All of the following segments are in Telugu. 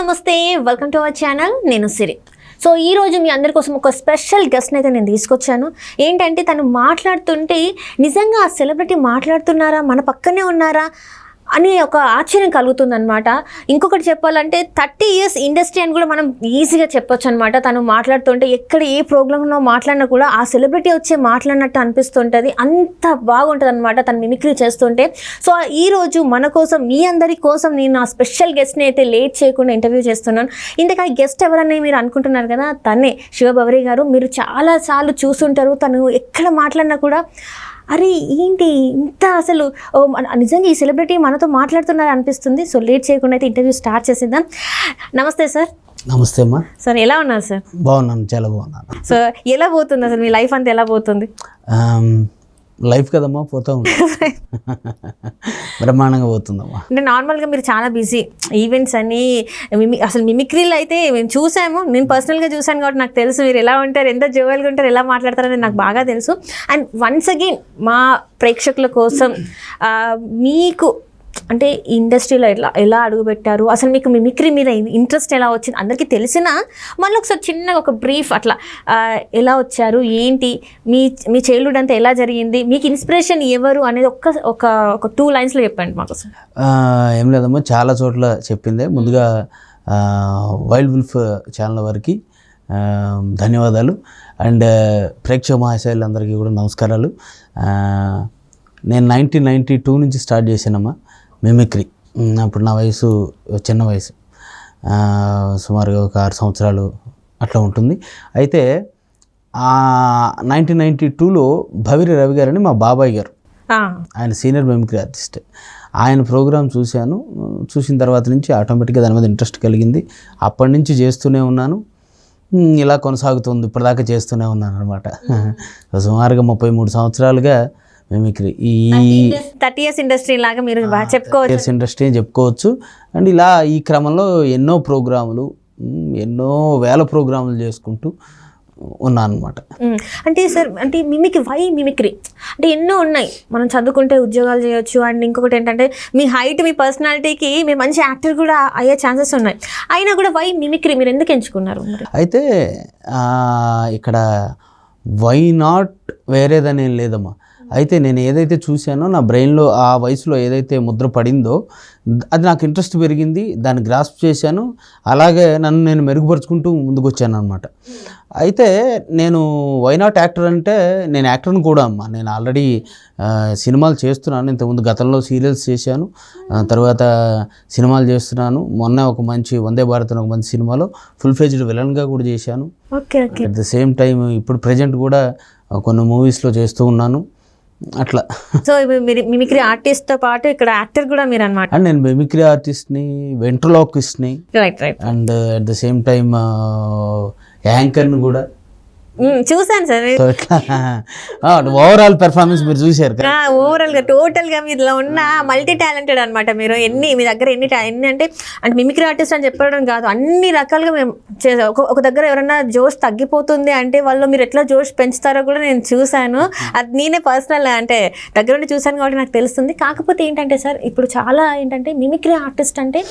నమస్తే వెల్కమ్ టు అవర్ ఛానల్ నేను సిరి. సో ఈ రోజు మీ అందరి కోసం ఒక స్పెషల్ గెస్ట్ని అయితే నేను తీసుకొచ్చాను. ఏంటంటే తను మాట్లాడుతుంటే నిజంగా ఆ సెలబ్రిటీ మాట్లాడుతున్నారా? మన పక్కనే ఉన్నారా? అని ఒక ఆశ్చర్యం కలుగుతుంది అనమాట ఇంకొకటి చెప్పాలంటే థర్టీ ఇయర్స్ ఇండస్ట్రీ అని కూడా మనం ఈజీగా చెప్పొచ్చు అనమాట తను మాట్లాడుతుంటే ఎక్కడ ఏ ప్రోగ్రాంలో మాట్లాడినా కూడా ఆ సెలబ్రిటీ వచ్చే మాట్లాడినట్టు అనిపిస్తుంటుంది. అంత బాగుంటుంది అనమాట తను మిమిక్రీ చేస్తుంటే. సో ఈరోజు మన కోసం మీ అందరి కోసం నేను ఆ స్పెషల్ గెస్ట్ని అయితే లేట్ చేయకుండా ఇంటర్వ్యూ చేస్తున్నాను. ఇంతకా గెస్ట్ ఎవరని మీరు అనుకుంటున్నారు కదా తనే శివభవరి గారు. మీరు చాలాసార్లు చూస్తుంటారు చూసుంటారు. తను ఎక్కడ మాట్లాడినా కూడా అరే ఏంటి? ఇంత అసలు నిజంగా ఈ సెలబ్రిటీ మనతో మాట్లాడుతున్నారు అనిపిస్తుంది. సో లేట్ చేయకుండా అయితే ఇంటర్వ్యూ స్టార్ట్ చేసేద్దాం. నమస్తే సార్. నమస్తే అమ్మా. సార్ ఎలా ఉన్నారు సార్? బాగున్నాను చాలా బాగున్నాను. సో ఎలా పోతుంది అసలు మీ లైఫ్ అంతా ఎలా పోతుంది? లైఫ్ కదమ్మా? పోతా ఉంది బ్రహ్మాండంగా పోతుందమ్మా. అంటే నార్మల్గా మీరు చాలా బిజీ. ఈవెంట్స్ అని మిమి అసలు మిమిక్రీలు అయితే మేము చూసాము. నేను పర్సనల్గా చూసాను కాబట్టి నాకు తెలుసు మీరు ఎలా ఉంటారు ఎంత జోవల్గా ఉంటారు ఎలా మాట్లాడతారని నాకు బాగా తెలుసు. అండ్ వన్స్ అగైన్ మా ప్రేక్షకుల కోసం మీకు అంటే ఇండస్ట్రీలో ఎలా ఎలా అడుగుపెట్టారు? అసలు మీకు మిమిక్రీ మీద ఇంట్రెస్ట్ ఎలా వచ్చింది? అందరికీ తెలిసినా మళ్ళీ ఒకసారి చిన్నగా ఒక బ్రీఫ్ అట్లా ఎలా వచ్చారు? ఏంటి? మీ మీ చైల్డ్హుడ్ అంతా ఎలా జరిగింది? మీకు ఇన్స్పిరేషన్ ఎవరు? అనేది ఒక్క ఒక ఒక టూ లైన్స్లో చెప్పండి మాకు ఏం లేదమ్మా చాలా చోట్ల చెప్పిందే. ముందుగా వైల్డ్ వుల్ఫ్ ఛానల్ వారికి ధన్యవాదాలు. అండ్ ప్రేక్షక మహాశయులందరికీ కూడా నమస్కారాలు. నేను నైన్టీన్ నైంటీ టూ నుంచి స్టార్ట్ చేశానమ్మా. మిమిక్రీ. అప్పుడు నా వయసు చిన్న వయసు. సుమారుగా ఒక ఆరు సంవత్సరాలు అట్లా ఉంటుంది. అయితే నైన్టీన్ నైంటీ టూలో భవిరి రవి గారని మా బాబాయ్ గారు. ఆయన సీనియర్ మిమిక్రీ ఆర్టిస్ట్. ఆయన ప్రోగ్రామ్ చూశాను. చూసిన తర్వాత నుంచి ఆటోమేటిక్గా దాని మీద ఇంట్రెస్ట్ కలిగింది. అప్పటి నుంచి చేస్తూనే ఉన్నాను. ఇలా కొనసాగుతుంది. ఇప్పటిదాకా చేస్తూనే ఉన్నాను అనమాట సుమారుగా ముప్పై మూడు సంవత్సరాలుగా మిమిక్రీ ఈ థర్టీ ఇయర్స్ ఇండస్ట్రీ లాగా మీరు బాగా చెప్పుకోవచ్చు. ఇయర్స్ ఇండస్ట్రీ అని చెప్పుకోవచ్చు. అండ్ ఇలా ఈ క్రమంలో ఎన్నో ప్రోగ్రాములు ఎన్నో వేల ప్రోగ్రాములు చేసుకుంటూ ఉన్నాను అనమాట అంటే సార్ అంటే మిమిక్రీ వై మిమిక్రీ అంటే ఎన్నో ఉన్నాయి. మనం చదువుకుంటే ఉద్యోగాలు చేయొచ్చు. అండ్ ఇంకొకటి ఏంటంటే మీ హైట్ మీ పర్సనాలిటీకి మీరు మంచి యాక్టర్ కూడా అయ్యే ఛాన్సెస్ ఉన్నాయి. అయినా కూడా వై మిమిక్రీ మీరు ఎందుకు ఎంచుకున్నారు అయితే ఇక్కడ వై నాట్ వేరేదని లేదమ్మా. అయితే నేను ఏదైతే చూశానో నా బ్రెయిన్లో ఆ వయసులో ఏదైతే ముద్ర పడిందో అది నాకు ఇంట్రెస్ట్ పెరిగింది దాన్ని గ్రాస్ప్ చేశాను అలాగే నన్ను నేను మెరుగుపరుచుకుంటూ ముందుకు వచ్చాను అనమాట అయితే నేను వై నాట్ యాక్టర్ అంటే నేను యాక్టర్ని కూడా అమ్మా. నేను ఆల్రెడీ సినిమాలు చేస్తున్నాను. ఇంతకుముందు గతంలో సీరియల్స్ చేశాను. తర్వాత సినిమాలు చేస్తున్నాను. మొన్న ఒక మంచి వందే భారత్ ఒక మంచి సినిమాలో ఫుల్ ఫ్లెజ్డ్ విలన్గా కూడా చేశాను. అట్ ద సేమ్ టైం ఇప్పుడు ప్రజెంట్ కూడా కొన్ని మూవీస్లో చేస్తూ ఉన్నాను. అట్లా. సో మీరు మిమిక్రీ ఆర్టిస్ట్తో పాటు ఇక్కడ యాక్టర్ కూడా మీరు అనమాట అండ్ నేను మిమిక్రీ ఆర్టిస్ట్ని వెంట్రలాక్విస్ట్ని right right and at the same time యాంకర్ని కూడా చూసాను సార్. ఓవరాల్ పెర్ఫార్మెన్స్ మీరు చూశారు ఓవరాల్గా టోటల్గా మీలో ఉన్న మల్టీ టాలెంటెడ్ అనమాట మీరు. ఎన్ని మీ దగ్గర ఎన్ని ఎన్ని అంటే అంటే మిమిక్రీ ఆర్టిస్ట్ అని చెప్పడం కాదు. అన్ని రకాలుగా మేము చేసాం ఒక ఒక దగ్గర ఎవరైనా జోష్ తగ్గిపోతుంది అంటే వాళ్ళు మీరు ఎట్లా జోష్ పెంచుతారో కూడా నేను చూశాను. అది నేనే పర్సనల్ అంటే దగ్గర నుండి చూశాను కాబట్టి నాకు తెలుస్తుంది. కాకపోతే ఏంటంటే సార్ ఇప్పుడు చాలా ఏంటంటే మిమిక్రీ ఆర్టిస్ట్ అంటే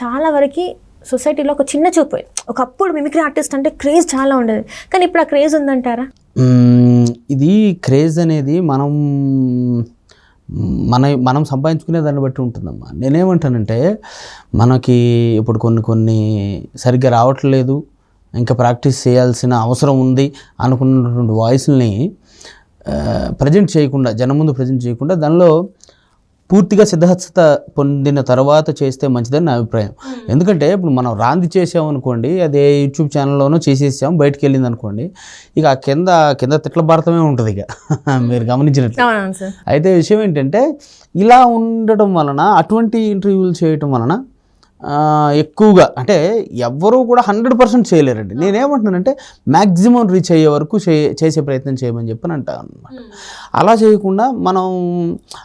చాలా వరకు సొసైటీలో ఒక చిన్న చూపు. ఒకప్పుడు మిమిక్రీ ఆర్టిస్ట్ అంటే క్రేజ్ చాలా ఉండేది. కానీ ఇప్పుడు ఆ క్రేజ్ ఉందంటారా? ఇది క్రేజ్ అనేది మనం మన మనం సంపాదించుకునే దాన్ని బట్టి ఉంటుందమ్మా. నేనేమంటానంటే మనకి ఇప్పుడు కొన్ని కొన్ని సరిగ్గా రావట్లేదు ఇంకా ప్రాక్టీస్ చేయాల్సిన అవసరం ఉంది అనుకున్నటువంటి వాయిస్ని ప్రజెంట్ చేయకుండా జనం ముందు ప్రజెంట్ చేయకుండా దానిలో పూర్తిగా సిద్ధహస్తత పొందిన తర్వాత చేస్తే మంచిదని నా అభిప్రాయం. ఎందుకంటే ఇప్పుడు మనం రాంది చేసాం అనుకోండి అదే యూట్యూబ్ ఛానల్లోనూ చేసేసాం బయటికి వెళ్ళింది అనుకోండి ఇక ఆ కింద కింద తిట్ల భారతమే ఉంటుంది ఇక. మీరు గమనించినట్లు. సార్. అయితే విషయం ఏంటంటే ఇలా ఉండటం వలన అటువంటి ఇంటర్వ్యూలు చేయటం వలన ఎక్కువగా అంటే ఎవ్వరూ కూడా హండ్రెడ్ పర్సెంట్ చేయలేరండి. నేనేమంటున్నానంటే మ్యాక్సిమం రీచ్ అయ్యే వరకు చే- చేసే ప్రయత్నం చేయమని చెప్పని అంటాను అనమాట అలా చేయకుండా మనం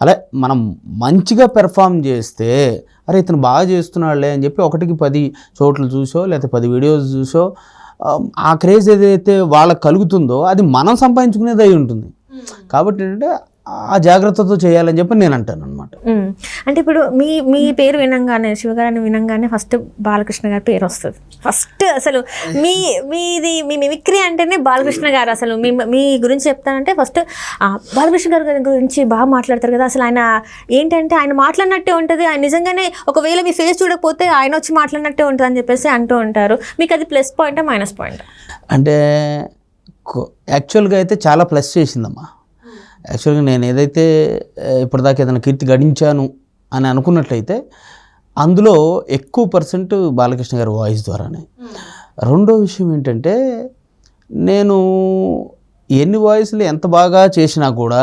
అలా మనం మంచిగా పెర్ఫామ్ చేస్తే అరే ఇతను బాగా చేస్తున్నాడులే అని చెప్పి ఒకటికి పది చోట్ల చూసో లేకపోతే పది వీడియోస్ చూసో ఆ, ఆ క్రేజ్ ఏదైతే వాళ్ళకి కలుగుతుందో అది మనం సంపాదించుకునేది అయి ఉంటుంది. కాబట్టి ఏంటంటే ఆ జాగ్రత్తతో చేయాలని చెప్పి నేను అంటాను అనమాట. అంటే ఇప్పుడు మీ మీ పేరు వినంగానే శివగారిని వినంగానే ఫస్ట్ బాలకృష్ణ గారి పేరు వస్తుంది. ఫస్ట్ అసలు మీ మీది మీ మిమిక్రీ అంటేనే బాలకృష్ణ గారు అసలు. మీ మీ గురించి చెప్తానంటే ఫస్ట్ బాలకృష్ణ గారి గురించి బాగా మాట్లాడతారు కదా. అసలు ఆయన ఏంటంటే ఆయన మాట్లాడినట్టే ఉంటుంది. ఆయన నిజంగానే ఒకవేళ మీ ఫేస్ చూడకపోతే ఆయన వచ్చి మాట్లాడినట్టే ఉంటుంది అని చెప్పేసి అంటూ ఉంటారు. మీకు అది ప్లస్ పాయింట్ మైనస్ పాయింట్? అంటే యాక్చువల్గా అయితే చాలా ప్లస్ చేసిందమ్మా. యాక్చువల్గా నేను ఏదైతే ఇప్పటిదాకా ఏదైనా కీర్తి గడించాను అని అనుకున్నట్లయితే అందులో ఎక్కువ పర్సెంట్ బాలకృష్ణ గారి వాయిస్ ద్వారానే. రెండో విషయం ఏంటంటే నేను ఎన్ని వాయిస్లు ఎంత బాగా చేసినా కూడా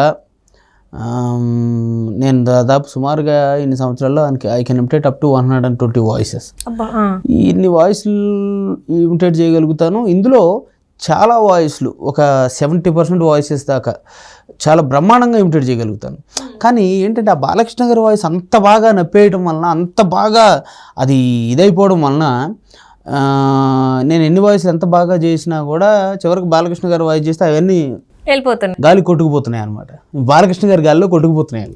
నేను దాదాపు సుమారుగా ఇన్ని సంవత్సరాల్లో I can imitate up to one hundred and twenty voices. ఇన్ని వాయిస్లు ఇమిటేట్ చేయగలుగుతాను. ఇందులో చాలా వాయిస్లు ఒక సెవెంటీ పర్సెంట్ వాయిసెస్ దాకా చాలా బ్రహ్మాండంగా ఇమిటేట్ చేయగలుగుతాను. కానీ ఏంటంటే ఆ బాలకృష్ణ గారి వాయిస్ అంత బాగా నప్పేయటం వలన అంత బాగా అది ఇదైపోవడం వలన నేను ఎన్ని వాయిస్ ఎంత బాగా చేసినా కూడా చివరికి బాలకృష్ణ గారి వాయిస్ చేస్తే అవన్నీ వెళ్ళిపోతుంది గాలి కొట్టుకుపోతున్నాయి అనమాట బాలకృష్ణ గారి గాలిలో కొట్టుకుపోతున్నాయి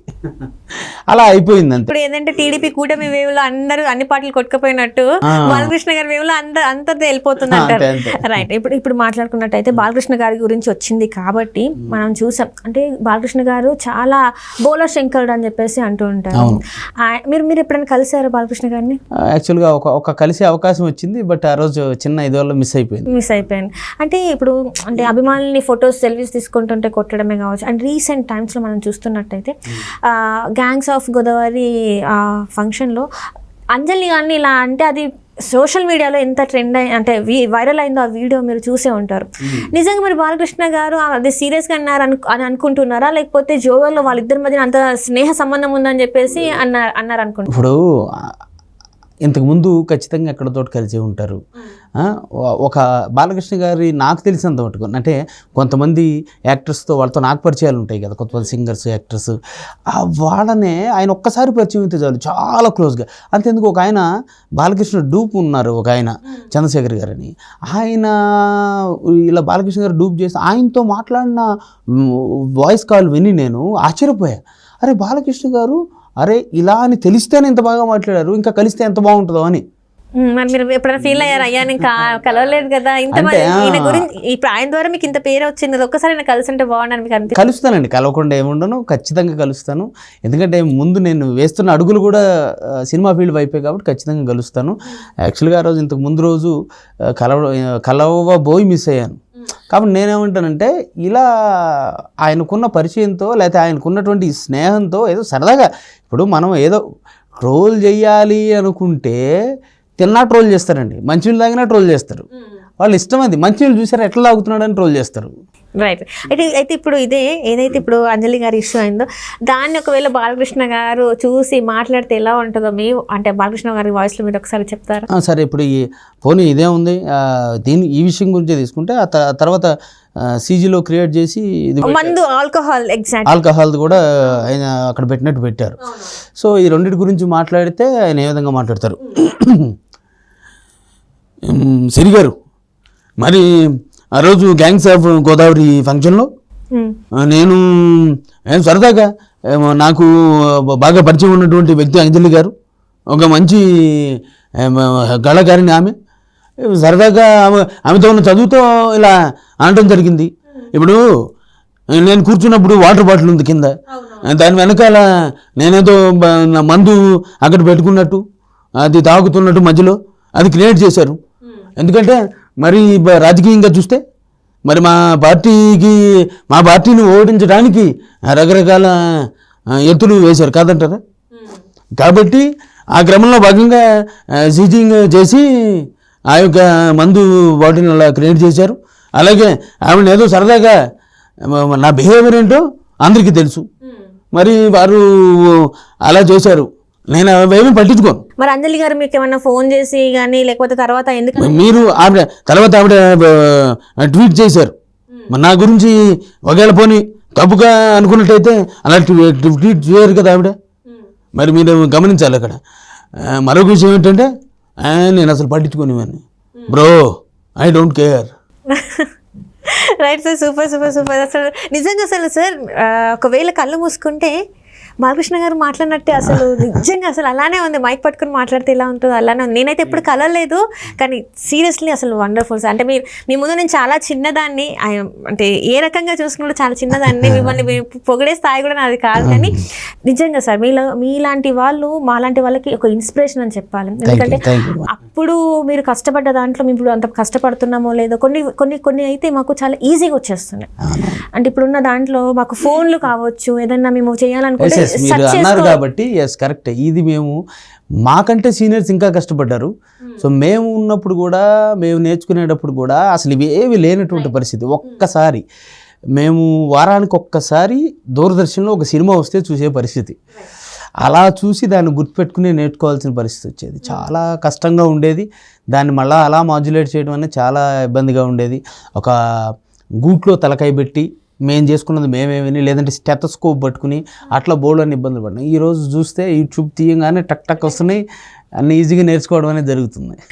అలా అయిపోయింది అంతే. ఇప్పుడు ఏంటంటే టీడీపీ కూటమి వేవ్లో అందరూ అన్ని పార్టీలు కొట్టుకుపోయినట్టు బాలకృష్ణ గారి వేవ్లో అందరు అంతది వెళ్ళిపోతుంది అంటారు. అంతే, రైట్ ఇప్పుడు ఇప్పుడు మాట్లాడుకున్నట్టయితే బాలకృష్ణ గారి గురించి వచ్చింది కాబట్టి మనం చూసాం. అంటే బాలకృష్ణ గారు చాలా బోలర్ శంకరుడు అని చెప్పేసి అంటూ ఉంటారు. మీరు మీరు ఎప్పుడైనా కలిసారు బాలకృష్ణ గారిని? యాక్చువల్గా ఒక ఒక కలిసే అవకాశం వచ్చింది బట్ ఆ రోజు చిన్న ఇది వల్ల మిస్ అయిపోయింది. మిస్ అయిపోయింది. అంటే ఇప్పుడు అంటే అభిమానుల్ని ఫొటోస్ సెల్ఫీస్ తీసుకుంటుంటే కొట్టడమే కావచ్చు. అండ్ రీసెంట్ టైమ్స్లో మనం చూస్తున్నట్టయితే గ్యాంగ్స్ ఆఫ్ గోదావరి ఫంక్షన్లో అంజలి కానీ ఇలా అంటే అది సోషల్ మీడియాలో ఎంత ట్రెండ్ అయి అంటే వైరల్ అయిందో ఆ వీడియో మీరు చూసే ఉంటారు. నిజంగా మరి బాలకృష్ణ గారు అది సీరియస్గా అన్నారు అను అని అనుకుంటున్నారా? లేకపోతే జోవల్లో వాళ్ళిద్దరి మధ్యన అంత స్నేహ సంబంధం ఉందని చెప్పేసి అన్నారు అన్నారు అనుకుంటున్నారు ఇప్పుడు ఇంతకుముందు ఖచ్చితంగా ఎక్కడతో కలిసి ఉంటారు. ఒక బాలకృష్ణ గారి నాకు తెలిసినంత మటుకు అంటే కొంతమంది యాక్టర్స్తో వాళ్ళతో నాకు పరిచయాలు ఉంటాయి కదా కొంతమంది సింగర్స్ యాక్టర్స్. ఆ వాళ్ళనే ఆయన ఒక్కసారి పరిచయం అయితే చాలు చాలా క్లోజ్గా. అంతేందుకు ఒక ఆయన బాలకృష్ణ డూప్ ఉన్నారు ఒక ఆయన చంద్రశేఖర్ గారని. ఆయన ఇలా బాలకృష్ణ గారు డూప్ చేసి ఆయనతో మాట్లాడిన వాయిస్ కాల్ విని నేను ఆశ్చర్యపోయా. అరే బాలకృష్ణ గారు అరే ఇలా అని తెలిస్తేనే ఇంత బాగా మాట్లాడారు ఇంకా కలిస్తే ఎంత బాగుంటుందో అని. మరి మీరు ఎప్పుడైనా ఫీల్ అయ్యారు? అయ్యా నేను కలవలేదు కదా. ఇంత. ఈయన గురించి ఇప్పుడు ఆయన ద్వారా మీకు ఇంత పేరు వచ్చింది ఒక్కసారి నేను కలిసి ఉంటే బాగుండని మీకు అనిపి కలుస్తానండి కలవకుండా ఏముండను ఖచ్చితంగా కలుస్తాను. ఎందుకంటే ముందు నేను వేస్తున్న అడుగులు కూడా సినిమా ఫీల్డ్ వైపే కాబట్టి ఖచ్చితంగా కలుస్తాను. యాక్చువల్గా ఆ రోజు ఇంతకు ముందు రోజు కలవ కలవబోయి మిస్ అయ్యాను. కాబట్టి నేనేమంటానంటే ఇలా ఆయనకున్న పరిచయంతో లేకపోతే ఆయనకున్నటువంటి స్నేహంతో ఏదో సరదాగా ఇప్పుడు మనం ఏదో ట్రోల్ చేయాలి అనుకుంటే తిన్నా ట్రోల్ చేస్తారండి. మంచినీళ్ళు తాగినా ట్రోల్ చేస్తారు. వాళ్ళు ఇష్టం అది. మంచినీళ్ళు చూసారా ఎట్లా తాగుతున్నాడని ట్రోల్ చేస్తారు. రైట్ అయితే అయితే ఇప్పుడు ఇదే ఏదైతే ఇప్పుడు అంజలి గారి ఇష్యూ అయిందో దాన్ని ఒకవేళ బాలకృష్ణ గారు చూసి మాట్లాడితే ఎలా ఉంటుందో మీ అంటే బాలకృష్ణ గారి వాయిస్లో మీరు ఒకసారి చెప్తారా? సరే ఇప్పుడు ఈ పోనీ ఇదే ఉంది. దీని ఈ విషయం గురించి తీసుకుంటే ఆ తర్వాత సీజీలో క్రియేట్ చేసి ఇది మందు ఆల్కహాల్ ఎగ్జాక్ట్ ఆల్కహాల్ కూడా ఆయన అక్కడ పెట్టినట్టు పెట్టారు. సో ఈ రెండింటి గురించి మాట్లాడితే ఆయన ఏ విధంగా మాట్లాడతారు? ఉమ్, సిరి గారు మరి ఆ రోజు గ్యాంగ్స్ ఆఫ్ గోదావరి ఫంక్షన్లో నేను సరదాగా నాకు బాగా పరిచయం ఉన్నటువంటి వ్యక్తి అంజలి గారు ఒక మంచి కళాకారిణి ఆమె. సరదాగా ఆమె ఆమెతో ఉన్న చదువుతో ఇలా అనడం జరిగింది. ఇప్పుడు నేను కూర్చున్నప్పుడు వాటర్ బాటిల్ ఉంది కింద. దాని వెనకాల నేనేదో మందు అక్కడ పెట్టుకున్నట్టు అది తాగుతున్నట్టు మధ్యలో అది క్రియేట్ చేశారు. ఎందుకంటే మరి రాజకీయంగా చూస్తే మరి మా పార్టీకి మా పార్టీని ఓడించడానికి రకరకాల ఎత్తులు వేశారు కాదంటారా? కాబట్టి ఆ క్రమంలో భాగంగా సీజింగ్ చేసి ఆ యొక్క మందు బాటిల్ అలా క్రియేట్ చేశారు. అలాగే ఆవిడ ఏదో సరదాగా నా బిహేవియర్ ఏంటో అందరికీ తెలుసు. మరి వారు అలా చేశారు. నేను అవేమీ పట్టించుకోను. మరి అంజలి గారు మీకు ఏమన్నా ఫోన్ చేసి కానీ లేకపోతే తర్వాత ఎందుకు మీరు ఆవిడ తర్వాత ఆవిడ ట్వీట్ చేశారు. మరి నా గురించి ఒకవేళ పోని తప్పుగా అనుకున్నట్టయితే అలా ట్వీ- ట్వీట్ చేయరు కదా ఆవిడ. మరి మీరు గమనించాలి అక్కడ. మరొక విషయం ఏంటంటే నేను అసలు పట్టించుకోనివన్నీ bro I don't care. Right sir super super super. అసలు నిజంగా అసలు సార్ ఒకవేళ కళ్ళు మూసుకుంటే బాలకృష్ణ గారు మాట్లాడినట్టే అసలు నిజంగా అసలు అలానే ఉంది. మైక్ పట్టుకుని మాట్లాడితే ఎలా ఉంటుందో అలానే ఉంది. నేనైతే ఎప్పుడు కలలేదు కానీ సీరియస్లీ అసలు వండర్ఫుల్ సార్. అంటే మీ మీ ముందు నేను చాలా చిన్నదాన్ని అంటే ఏ రకంగా చూసుకుంటే చాలా చిన్నదాన్ని మిమ్మల్ని పొగిడే స్థాయి కూడా నాది కాదు కానీ నిజంగా సార్ మీలో మీలాంటి వాళ్ళు మాలాంటి వాళ్ళకి ఒక ఇన్స్పిరేషన్ అని చెప్పాలి. ఎందుకంటే అప్పుడు మీరు కష్టపడ్డ దాంట్లో మేము ఇప్పుడు అంత కష్టపడుతున్నామో లేదో కొన్ని కొన్ని కొన్ని అయితే మాకు చాలా ఈజీగా వచ్చేస్తున్నాయి. అంటే ఇప్పుడున్న దాంట్లో మాకు ఫోన్లు కావచ్చు ఏదన్నా మేము చేయాలనుకుంటే ఎస్ మీరు అన్నారు కాబట్టి ఎస్ కరెక్ట్ ఇది మేము మాకంటే సీనియర్స్ ఇంకా కష్టపడ్డారు. సో మేము ఉన్నప్పుడు కూడా మేము నేర్చుకునేటప్పుడు కూడా అసలు ఇవి ఏవి లేనటువంటి పరిస్థితి. ఒక్కసారి మేము వారానికి ఒక్కసారి దూరదర్శన్లో ఒక సినిమా వస్తే చూసే పరిస్థితి. అలా చూసి దాన్ని గుర్తుపెట్టుకుని నేర్చుకోవాల్సిన పరిస్థితి వచ్చేది. చాలా కష్టంగా ఉండేది. దాన్ని మళ్ళీ అలా మాడ్యులేట్ చేయడం అనేది చాలా ఇబ్బందిగా ఉండేది. ఒక గూట్లో తలకాయ పెట్టి మేము చేసుకున్నది మేమేమని లేదంటే స్టెథస్కోప్ పట్టుకుని అట్లా బోర్డు అని ఇబ్బందులు పడినాయి ఈరోజు చూస్తే యూట్యూబ్ తీయంగానే టక్ టక్ వస్తున్నాయి అన్ని ఈజీగా నేర్చుకోవడం అనేది జరుగుతుంది.